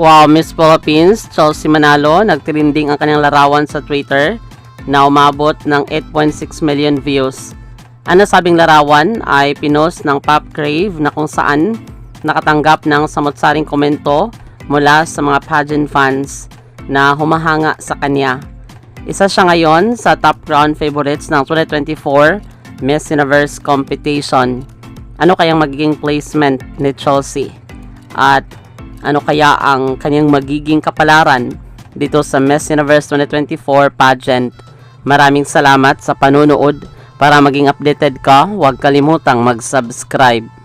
Wow, Miss Philippines, Chelsea Manalo, nagtrending ang kanyang larawan sa Twitter na umabot ng 8.6 million views. Ang nasabing larawan ay pinost ng Pop Crave na kung saan nakatanggap ng samot-saring komento mula sa mga pageant fans na humahanga sa kanya. Isa siya ngayon sa top crown favorites ng 2024 Miss Universe competition. Ano kayang magiging placement ni Chelsea? At ano kaya ang kanyang magiging kapalaran dito sa Miss Universe 2024 pageant. Maraming salamat sa panunood. Para maging updated ka, huwag kalimutang mag-subscribe.